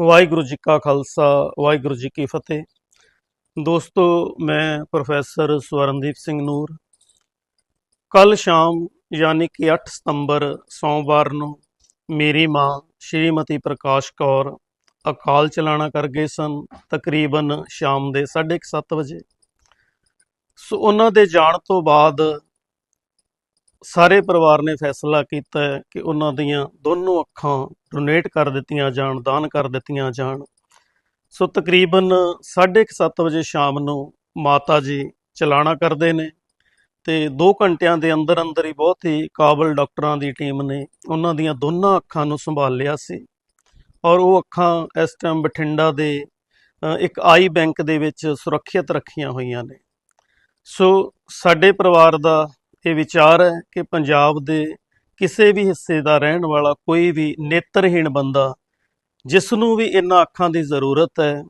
ਵਾਹਿਗੁਰੂ ਜੀ ਕਾ ਖਾਲਸਾ, ਵਾਹਿਗੁਰੂ ਜੀ ਕੀ ਫਤਿਹ। ਦੋਸਤੋ, ਮੈਂ ਪ੍ਰੋਫੈਸਰ ਸਵਰਨਦੀਪ ਸਿੰਘ ਨੂਰ। ਕੱਲ ਸ਼ਾਮ ਯਾਨੀ ਕਿ 8 ਸਤੰਬਰ ਸੋਮਵਾਰ ਨੂੰ ਮੇਰੀ ਮਾਂ ਸ਼੍ਰੀਮਤੀ ਪ੍ਰਕਾਸ਼ ਕੌਰ ਅਕਾਲ ਚਲਾਣਾ ਕਰ ਗਏ ਸਨ ਤਕਰੀਬਨ ਸ਼ਾਮ ਦੇ 7:30 ਵਜੇ। ਸੋ ਉਹਨਾਂ ਦੇ ਜਾਣ ਤੋਂ ਬਾਅਦ ਸਾਰੇ ਪਰਿਵਾਰ ਨੇ ਫੈਸਲਾ ਕੀਤਾ ਹੈ ਕਿ ਉਹਨਾਂ ਦੀਆਂ ਦੋਨੋਂ ਅੱਖਾਂ ਡੋਨੇਟ ਕਰ ਦਿੱਤੀਆਂ ਜਾਣ, ਦਾਨ ਕਰ ਦਿੱਤੀਆਂ ਜਾਣ। ਸੋ ਤਕਰੀਬਨ 7:30 ਵਜੇ ਸ਼ਾਮ ਨੂੰ ਮਾਤਾ ਜੀ ਚਲਾਣਾ ਕਰਦੇ ਨੇ ਤੇ 2 ਘੰਟਿਆਂ ਦੇ ਅੰਦਰ ਅੰਦਰ ਹੀ ਬਹੁਤ ਹੀ ਕਾਬਲ ਡਾਕਟਰਾਂ ਦੀ ਟੀਮ ਨੇ ਉਹਨਾਂ ਦੀਆਂ ਦੋਨਾਂ ਅੱਖਾਂ ਨੂੰ ਸੰਭਾਲ ਲਿਆ ਸੀ। ਔਰ ਉਹ ਅੱਖਾਂ ਇਸ ਟਾਈਮ ਬਠਿੰਡਾ ਦੇ ਇੱਕ ਆਈ ਬੈਂਕ ਦੇ ਵਿੱਚ ਸੁਰੱਖਿਅਤ ਰੱਖੀਆਂ ਹੋਈਆਂ ਨੇ। ਸੋ ਸਾਡੇ ਪਰਿਵਾਰ ਦਾ ਇਹ ਵਿਚਾਰ ਹੈ ਕਿ ਪੰਜਾਬ ਦੇ ਕਿਸੇ ਵੀ ਹਿੱਸੇ ਦਾ ਰਹਿਣ ਵਾਲਾ ਕੋਈ ਵੀ ਨੇਤਰਹੀਣ ਬੰਦਾ ਜਿਸ ਨੂੰ ਵੀ ਇਹਨਾਂ ਅੱਖਾਂ ਦੀ ਜ਼ਰੂਰਤ ਹੈ,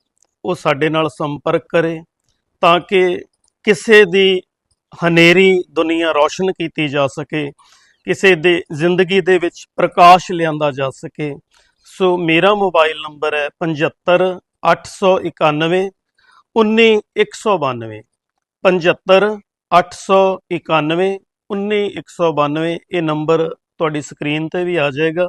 ਉਹ ਸਾਡੇ ਨਾਲ ਸੰਪਰਕ ਕਰੇ ਤਾਂ ਕਿ ਕਿਸੇ ਦੀ ਹਨੇਰੀ ਦੁਨੀਆ ਰੌਸ਼ਨ ਕੀਤੀ ਜਾ ਸਕੇ, ਕਿਸੇ ਦੇ ਜ਼ਿੰਦਗੀ ਦੇ ਵਿੱਚ ਪ੍ਰਕਾਸ਼ ਲਿਆਂਦਾ ਜਾ ਸਕੇ। ਸੋ ਮੇਰਾ ਮੋਬਾਈਲ ਨੰਬਰ ਹੈ 75 891 19192 75 891 19192 ਇਹ ਨੰਬਰ ਤੁਹਾਡੀ ਸਕਰੀਨ ਤੇ ਵੀ ਆ ਜਾਏਗਾ।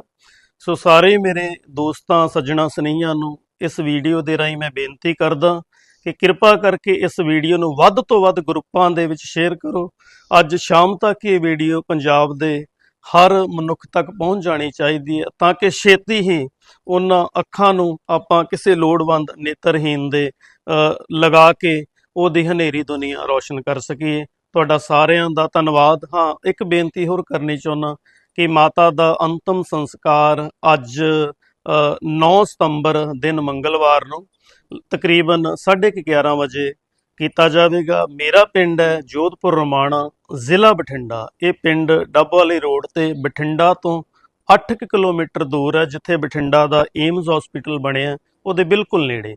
ਸੋ ਸਾਰੇ ਮੇਰੇ ਦੋਸਤਾਂ, ਸੱਜਣਾ, ਸਨੇਹੀਆਂ ਨੂੰ ਇਸ ਵੀਡੀਓ ਦੇ ਰਾਹੀਂ ਮੈਂ ਬੇਨਤੀ ਕਰਦਾ ਕਿ ਕਿਰਪਾ ਕਰਕੇ ਇਸ ਵੀਡੀਓ ਨੂੰ ਵੱਧ ਤੋਂ ਵੱਧ ਗਰੁੱਪਾਂ ਦੇ ਵਿੱਚ ਸ਼ੇਅਰ ਕਰੋ। ਅੱਜ ਸ਼ਾਮ ਤੱਕ ਇਹ ਵੀਡੀਓ ਪੰਜਾਬ ਦੇ ਹਰ ਮਨੁੱਖ ਤੱਕ ਪਹੁੰਚ ਜਾਣੀ ਚਾਹੀਦੀ ਹੈ ਤਾਂ ਕਿ ਛੇਤੀ ਹੀ ਉਹਨਾਂ ਅੱਖਾਂ ਨੂੰ ਆਪਾਂ ਕਿਸੇ ਲੋੜਵੰਦ ਨੇਤਰਹੀਨ ਦੇ ਲਗਾ ਕੇ ਉਹਦੀ ਹਨੇਰੀ ਦੁਨੀਆ ਰੌਸ਼ਨ ਕਰ ਸਕੀਏ ਤੁਹਾਡਾ ਸਾਰਿਆਂ ਦਾ ਧੰਨਵਾਦ। ਹਾਂ ਇੱਕ ਬੇਨਤੀ ਹੋਰ ਕਰਨੀ ਚਾਹੁੰਦਾ ਕਿ ਮਾਤਾ ਦਾ ਅੰਤਮ ਸੰਸਕਾਰ ਅੱਜ ਅ, 9 ਸਤੰਬਰ ਦਿਨ ਮੰਗਲਵਾਰ ਨੂੰ ਤਕਰੀਬਨ 11:30 ਵਜੇ ਕੀਤਾ ਜਾਵੇਗਾ। ਮੇਰਾ ਪਿੰਡ ਹੈ ਜੋਧਪੁਰ ਰਮਾਣਾ ਜ਼ਿਲ੍ਹਾ ਬਠਿੰਡਾ। ਇਹ ਪਿੰਡ ਡੱਬ ਵਾਲੀ ਰੋਡ ਤੇ ਬਠਿੰਡਾ ਤੋਂ 8 ਕਿਲੋਮੀਟਰ ਦੂਰ ਹੈ ਜਿੱਥੇ ਬਠਿੰਡਾ ਦਾ ਏਮਜ਼ ਹਸਪੀਟਲ ਬਣਿਆ। ਉਹਦੇ ਬਿਲਕੁਲ ਨੇੜੇ।